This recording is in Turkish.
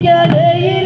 Geleyim